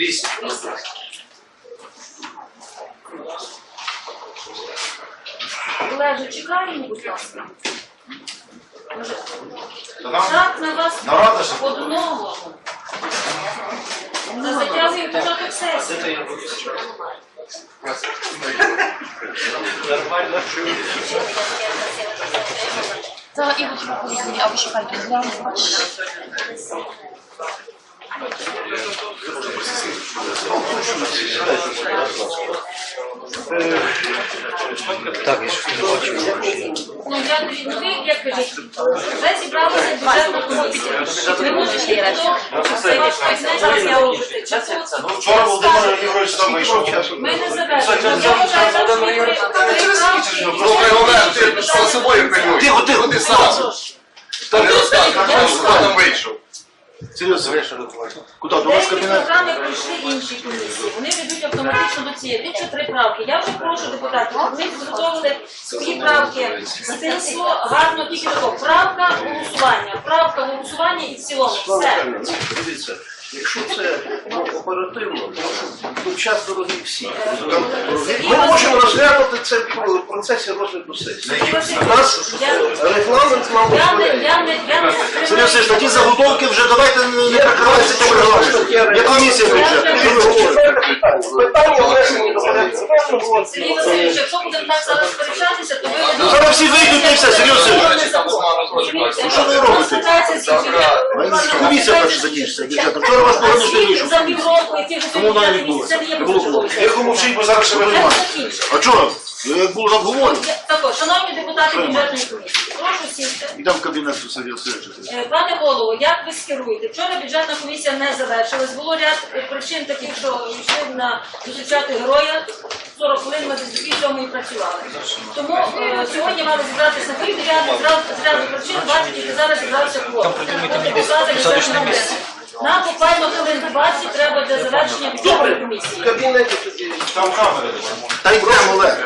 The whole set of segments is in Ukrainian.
Вісім. Олеже, чекаємо, будь ласка. Так на вас нарада ще одного. Та затягуємо початок сесії. Це я буду. Нормально. Та і от пропозиції, або шукайте. Так, я ж не бачу. Ну, я тобі, ну ви як кажіть, вже зібралася бюджетна комісія. Ви можете хто, це зараз я робити. Ну, вчора Володимир Ігорович там вийшов. Ми не правки. Добрий Олег, ти що собою приймеш? Тихо, тихо, ти сам. Та не розказуй, хто там вийшов. Серйозно, куди? До вас Деякі кабінет? програми пройшли інші комісії. Вони ведуть автоматично до цієї. Тут ще три правки. Я вже прошу депутатів, щоб вони підготовили свої правки стисло, гарно тільки тако. Правка голосування. Правка голосування і в цілому. Все. Дивіться, якщо це ну, оперативно, то час дорогий всі. Ми можемо розглянути це в процесі розгляду сесії. У нас регламент не Серйозно, ж такі заготовки вже давайте не прикривайтеся цим регламентом. Я комісія бюджет. Що ви говорите? Питання. Внесені до порядку. Сергій Васильович, якщо будемо так зараз сперечатися, то ви Ну, зараз всі вийдуть і все, серйозно. Ну, що ви робите? Комісія перша закінчиться. Вчора вас що вийшов. За півроку, які вже Тому вона не це відбулася. не Не було бо зараз ще Це А чого? Як було там говорю? Також, шановні депутати бюджетної комісії, прошу сісти. Ідемо в кабінет Сергія Васильовича. Е, Пане голово, як ви скеруєте? Вчора бюджетна комісія не завершилась. Було ряд е, причин таких, що йшли на зустрічати героя. 40 хвилин ми десь до пів сьомої працювали. Тому е, сьогодні мали зібратися на пів з ряду причин, бачите, і зараз зібрався кворум. Депутати бюджетної комісії. Нам буквально хвилин 20 треба для завершення бюджетної В комісії. кабінеті тоді. Там камери. Та йдемо, Олег.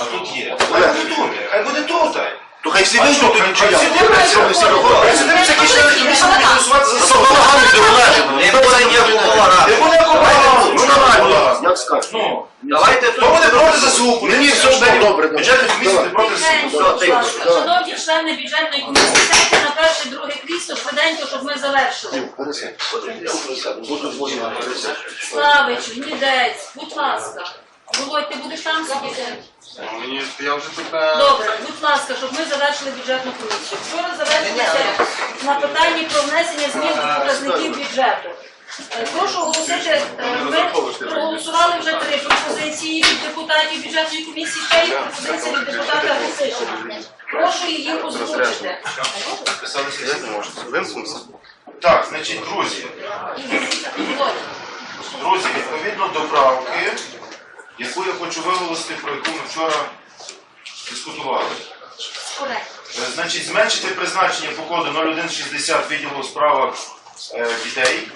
А тут є. Хай буде тут. Хай буде тут. То хай всі вийдуть тоді чи Хай я? всі дивляться, Хай всі Хай виходять. всі дивляться, які члени комісії будуть голосувати за то себе. балаган йде, Олеже. Не буде балагану. Ну давай. Як скажеш. Ну, Давайте хто буде проти ЗСУ? Ні, ні, все добре. Бюджетна комісія проти ЗСУ. Шановні члени бюджетної комісії, завершили. Славич, Гнідець, будь ласка. Володь, ти будеш там сидіти? Я вже тут Добре, будь ласка, щоб ми завершили бюджетну комісію. Вчора завершилися на питанні про внесення змін до показників бюджету. Е, Прошу оголосити, е, ми проголосували вже три пропозиції від депутатів бюджетної комісії, ще є пропозиція від депутата Гусишина. Прошу її озвучити. Так, значить, друзі, друзі, відповідно до правки, яку я хочу виголосити, про яку ми вчора дискутували. Е, Значить, зменшити призначення по коду 0160 відділу у справах е, дітей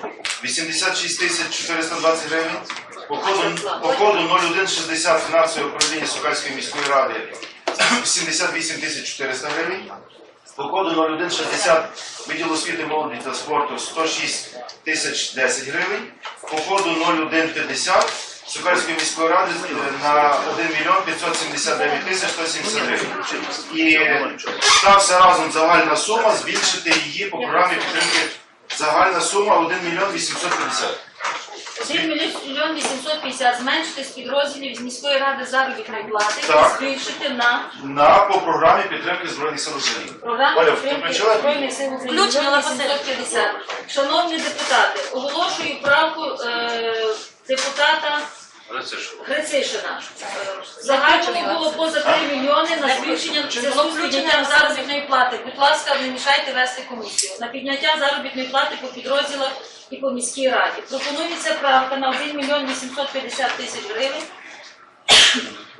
86 тисяч 420 гривень. По коду, по коду 0160 фінансове управління Сокальської міської ради 78 тисяч 400 гривень. По 0160 відділ освіти, молоді та спорту 106 тисяч 10 гривень. По коду 0150 Сокальської міської ради на 1 мільйон 579 тисяч 170 гривень. І та вся разом загальна сума, збільшити її по програмі підтримки загальна сума 1 мільйон 850. 1 мільйон 850 зменшити з підрозділів з міської ради заробітної плати Так. і збільшити на На по програмі підтримки Збройних сил України. програму Оля, підтримки включила? Збройних сил України Включено, мільйон 850. Шановні депутати, оголошую правку е, депутата Грицишина. Загальному було поза 3 мільйони на збільшення в зв'язку з підняттям заробітної плати. Будь ласка, не мішайте вести комісію. На підняття заробітної плати по підрозділах і по міській раді. Пропонується правка на 1 мільйон 850 тисяч гривень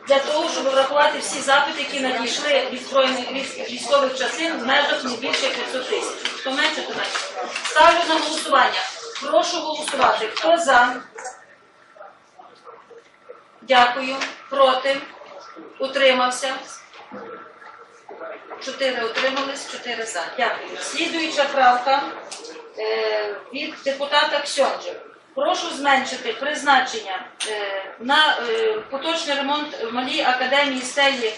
для того, щоб врахувати всі запити, які надійшли від збройних військових частин в межах не більше 500 тисяч. Хто менше, то менше. Ставлю на голосування. Прошу голосувати. Хто за? Дякую. Проти? Утримався? Чотири утримались, чотири за. Дякую. Слідуюча правка е, від депутата Ксьонджи. Прошу зменшити призначення е, на е, поточний ремонт в малій академії стелі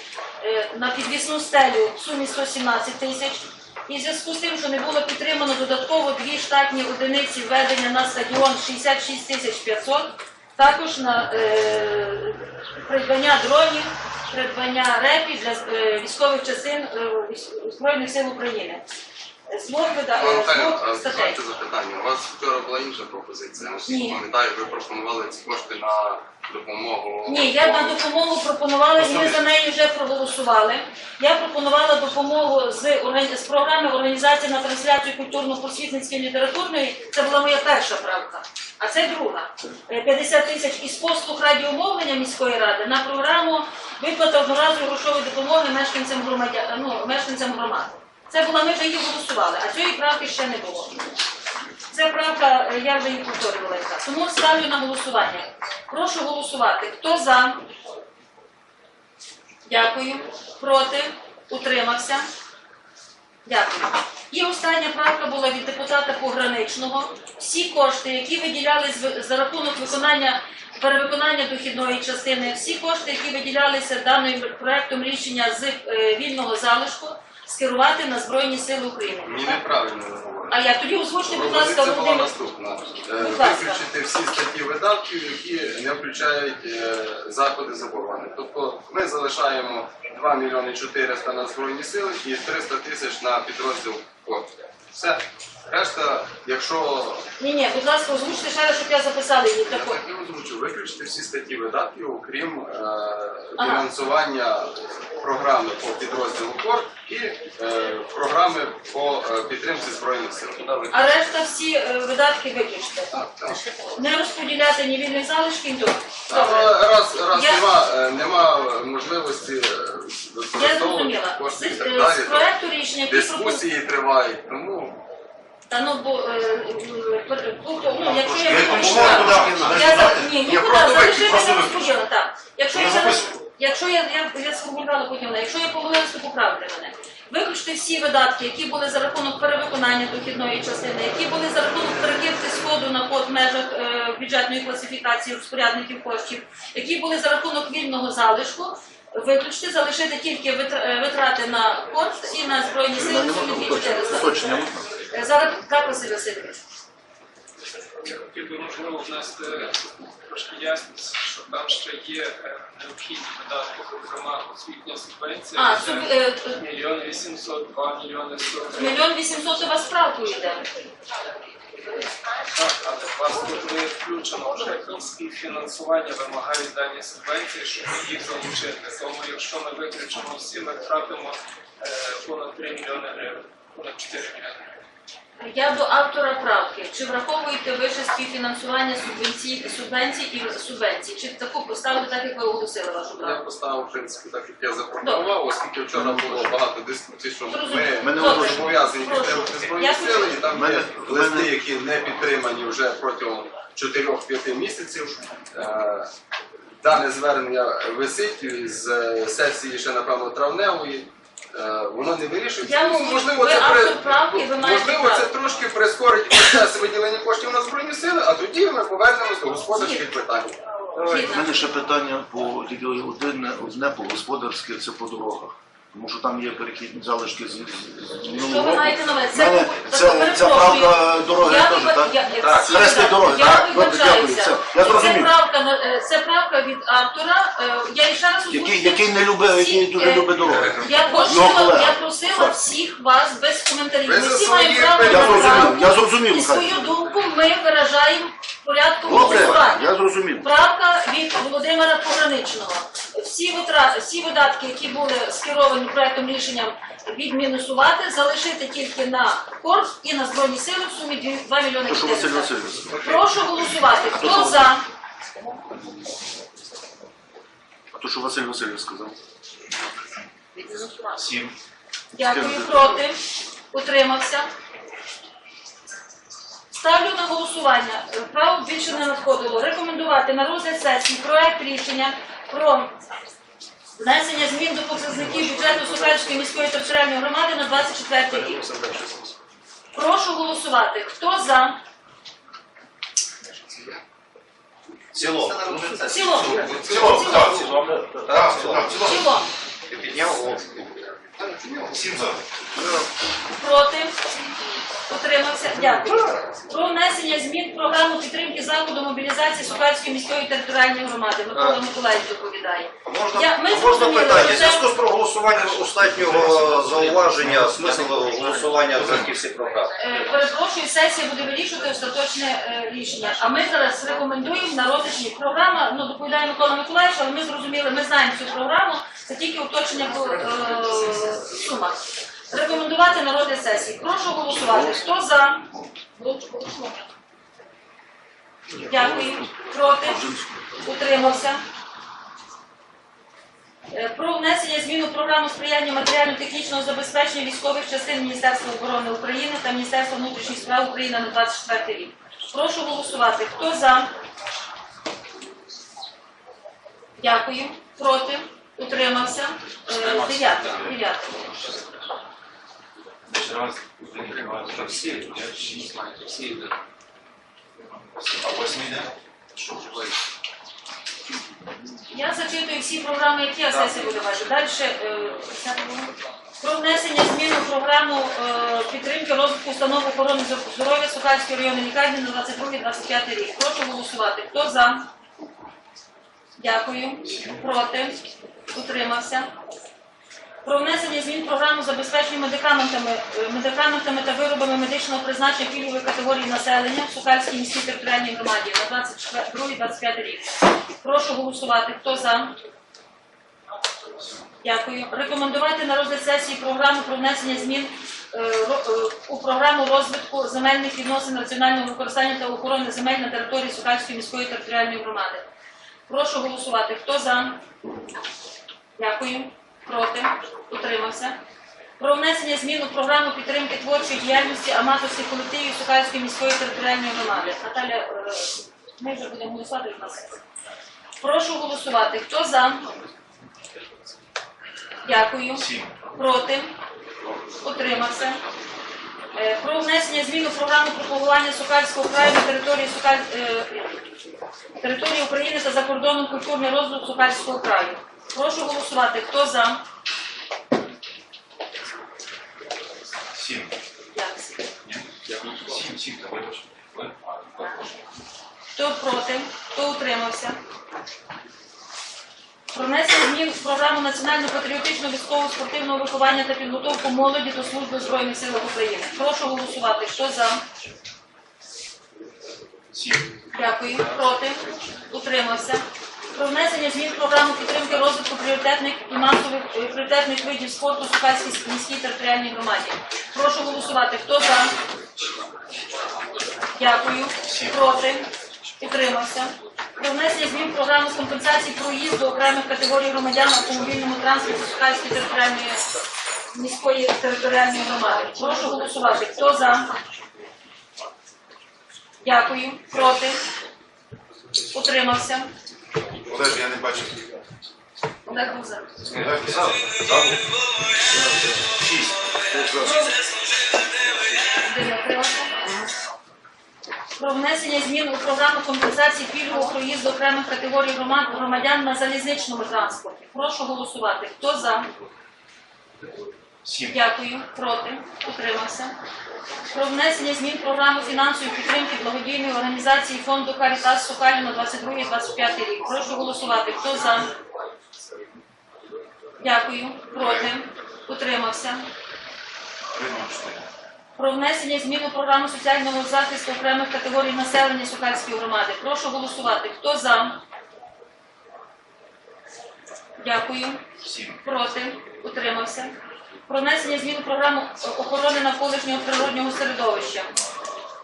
е, на підвісну стелю в сумі 117 тисяч. І в зв'язку з тим, що не було підтримано додатково дві штатні одиниці введення на стадіон 66 тисяч 500, також на е, придбання дронів, придбання репів для е, військових частин е, Збройних сил України. Двох вида- Пане е, Наталю, двох статей. дозвольте запитання. У вас вчора була інша пропозиція. Наскільки Ні. пам'ятаю, ви пропонували ці кошти на допомогу. Ні, я на допомогу пропонувала, і ми за неї вже проголосували. Я пропонувала допомогу з, органі- з програми організації на трансляцію культурно-просвітницької літературної. Це була моя перша правка. А це друга. Е, 50 тисяч із послуг радіомовлення міської ради на програму виплата одноразової грошової допомоги мешканцям громадян, ну, мешканцям громади. Це була, ми вже її голосували, а цієї правки ще не було. Це правка, я вже її повторювала. Тому ставлю на голосування. Прошу голосувати. Хто за? Дякую. Проти? Утримався? Дякую. І остання правка була від депутата Пограничного. Всі кошти, які виділялись за рахунок виконання перевиконання дохідної частини, всі кошти, які виділялися даним проектом рішення з е, вільного залишку, скерувати на Збройні Сили України. Мені неправильно ви говорите. А я тоді озвучте, будь ласка, Пропозиція була Володимир. наступна. Е, Будь ласка. Виключити всі статті видатків, які не включають е, заходи заборони. Тобто ми залишаємо 2 мільйони 400 на Збройні сили і 300 тисяч на підрозділ КОТ. Все. Решта, якщо Ні, ні, будь ласка, озвучте ще раз, щоб я записала її я так і озвучу, виключити всі статті видатків, окрім е, фінансування програми по підрозділу КОР і е, програми по е, підтримці Збройних сил. А решта всі е, видатки так. Не розподіляти ні вільних залишків, добре. Раз, раз Я- нема, е, нема можливості е, використовувати кошти і так е, далі, з проекту рішення, дискусії тривають. Тому Та ну, бо, е, е, тобто, ну, якщо я... Я нікуди, просто залишити виключно, не просто розподілила, так. Якщо я Ну, зараз... записуй. Якщо я, я, я сформулювала потім, якщо я помилилась, то поправте мене. Виключити всі видатки, які були за рахунок перевиконання дохідної частини, які були за рахунок перекидки сходу на код в межах е, бюджетної класифікації розпорядників коштів, які були за рахунок вільного залишку, виключити, залишити тільки е, витрати на код і на збройні сили в сумі 2400. Уточнення. Е, Зараз Васильович. Я хотів би можливо внести трошки ясність, що там ще є е, необхідні видатки, зокрема освітня субвенція. А, суб, е, мільйон вісімсот, два мільйони сто мільйон вісімсот у вас справку йде. Так, але власне коли включено вже і співфінансування вимагають дані субвенції, щоб їх залучити. Тому якщо ми виключимо всі, ми втратимо е, понад 3 мільйони гривень, понад 4 мільйони гривень. Я до автора правки. Чи враховуєте ви ще співфінансування субвенцій, субвенцій і субвенцій? Чи таку поставили так, як ви оголосили вашу я правку? поставив в принципі так, як я запропонував, оскільки вчора було багато дискусій, що Зрозуміло. ми, Ми не ми Добре. зобов'язані Прошу. підтримати збройні Я сили, і там є Мене- листи, мене- які не підтримані вже протягом 4-5 місяців. Е, Дане звернення висить з е, сесії ще напевно травневої. Е, Воно не вирішується. Я Ну, можливо, це при... правки, ви можливо, це трошки прискорить процес виділення коштів на збройні сили, а тоді ми повернемось до господарських питань. У мене ще питання по тільки одне, одне по господарське, це по дорогах. Тому що там є перехідні залишки з, з минулого Що ви року. маєте на увазі? В мене Це, це, перепрошую. правка дороги Я теж, так? я- я- Так, всі дороги, Я так? Добре, дякую. вибачаюся. Це, я Це правка, на- е, це правка від автора. Е, Я ще раз Який, озвучу. який не любить, Всі, який дуже е, любить дороги. Я Його просила, колега. я просила всіх вас без коментарів. Ви Ми за всі свої маємо право Я на зрозумів, правку. я зрозумів, І Михайло. свою думку ми виражаємо порядку Добре, голосування. я зрозумів. Правка від Володимира Пограничного. Всі, витра... всі видатки, які були скеровані проектом рішенням відмінусувати, залишити тільки на корп і на збройні сили в сумі 2 мільйони То, що Василь 400. Васильович. Прошу голосувати. Хто за? А то, що Василь Васильович сказав. Дякую. Проти? Утримався? Ставлю на голосування. Право більше не надходило. Рекомендувати на розгляд сесії проект рішення про внесення змін до показників бюджету Сокальської міської територіальної громади на 24 рік. Прошу голосувати. Хто за? цілому. В цілому. В цілому, в цілому. В цілому. в цілому. Ти підняв? Всім за. Проти? Утримався? Дякую. Про внесення змін в програму підтримки заходу мобілізації Сукальської міської територіальної громади. Микола Миколаївич доповідає. Можна, Я- ми можна питання? В зв'язку з проголосуванням останнього зауваження, смисл голосування за ті всі програми. Е, Перепрошую, сесія буде вирішувати остаточне е, рішення. А ми зараз рекомендуємо на розгляд програма. Ну доповідає Микола Миколаївич, але ми зрозуміли, ми знаємо цю програму. Це тільки уточнення е, сумах. Рекомендувати на сесії. Прошу голосувати. Хто за? Дякую. Проти? Утримався. Е, Про внесення змін у програму сприяння матеріально-технічного забезпечення військових частин Міністерства оборони України та Міністерства внутрішніх справ України на 24 рік. Прошу голосувати. Хто за? Дякую. Проти? Утримався? Е. А восьмий день? Я зачитую всі програми, які я сесія буде бачити. Далі про внесення змін у програму е, підтримки розвитку установ охорони здоров'я Сухальської районної лікарні на 22-25 рік. Прошу голосувати. Хто за? Дякую. Проти? Утримався. Про внесення змін програму забезпечення медикаментами, е, медикаментами та виробами медичного призначення пільгової категорії населення в Сукальській міській територіальній громаді на 22-25 рік. Прошу голосувати. Хто за? Дякую. Рекомендувати на розгляд сесії програму про внесення змін е, е, у програму розвитку земельних відносин раціонального використання та охорони земель на території Сукальської міської територіальної громади. Прошу голосувати. Хто за? Дякую. Проти? Утримався. Про внесення змін у програму підтримки творчої діяльності аматорських колективів Сукальської міської територіальної громади. Наталя, е, ми вже будемо голосувати в нас. Прошу голосувати. Хто за? Дякую. Проти? Утримався. Е, Про внесення змін у програму пропагування Сукальського краю на території Сукаль... е, території України та за кордоном культурний розвиток Сукальського краю. Прошу голосувати. Хто за? Сім. Дякую. Сім, сім, так. Хто проти? Хто утримався? Про внесення змін в програму національно-патріотичного військового спортивного виховання та підготовку молоді до служби Збройних силах України. Прошу голосувати. Хто за? Сім. Дякую. Проти? Утримався. Про внесення змін програму підтримки розвитку пріоритетних і масових е, пріоритетних видів спорту в Сукальській міській територіальній громаді. Прошу голосувати. Хто за? Дякую. Проти? Утримався. Про внесення змін в програму з компенсації проїзду окремих категорій громадян на автомобільному транспорті Сукальської територіальної міської територіальної громади. Прошу голосувати. Хто за? Дякую. Проти? Утримався. Олеж, я не бачив. Олег був. Олег, за. За. Шість. Про внесення змін у програму компенсації пільгового проїзду окремих категорій громадян на залізничному транспорті. Прошу голосувати. Хто за? Сім. Дякую. Проти? Утримався. Про внесення змін в програму фінансової підтримки благодійної організації фонду Карітас Сокалю на 22-25 рік. Прошу голосувати. Хто за? Дякую. Проти? Утримався. Про внесення змін у програму соціального захисту окремих категорій населення Сукальської громади. Прошу голосувати. Хто за? Дякую. Проти? Утримався. Про внесення змін у програму охорони навколишнього природнього середовища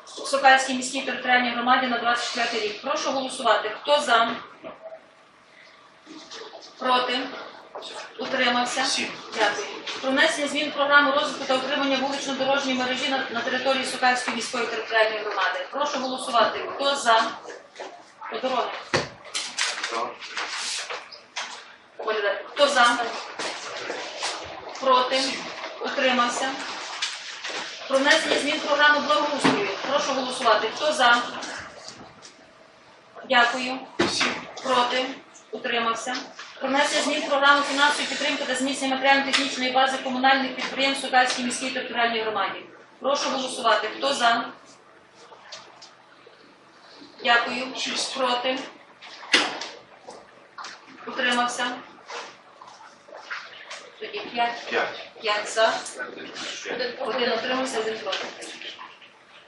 в Сокальській міській територіальній громаді на 24 рік. Прошу голосувати. Хто за? Проти? Утримався. Дякую. Про внесення змін в програму розвитку та утримання вулично-дорожньої мережі на, на території Сукальської міської територіальної громади. Прошу голосувати. Хто за? По дороги. Хто за? Проти? Утримався. Про внесення змін в програму благоустрою. Прошу голосувати. Хто за? Дякую. Проти? Утримався. Про внесення змін в програму фінансової підтримки та зміцнення матеріально-технічної бази комунальних підприємств Сукальській міській територіальній громаді. Прошу голосувати. Хто за? Дякую. Проти? Утримався. Тоді 5. 5. 5 за. Один утримався, один проти.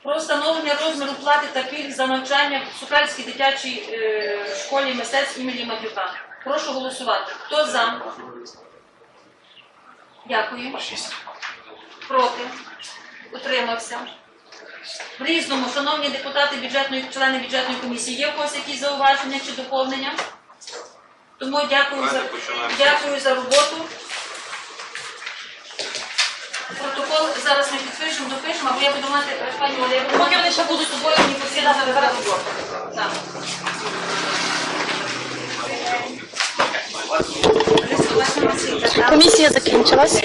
Про встановлення розміру плати та пільг за навчання в Сукальській дитячій е, школі мистецтв імені Матюка. Прошу голосувати. Хто за? Дякую. 6. Проти. Утримався. В різному, шановні депутати бюджетної, члени бюджетної комісії, є в когось якісь зауваження чи доповнення? Тому дякую за, дякую за роботу. Протокол зараз ми підпишемо, допишемо, або я буду мати, пані Оля, поки вони ще будуть тобою мені посідати зараз роботу. Так. Комісія закінчилась.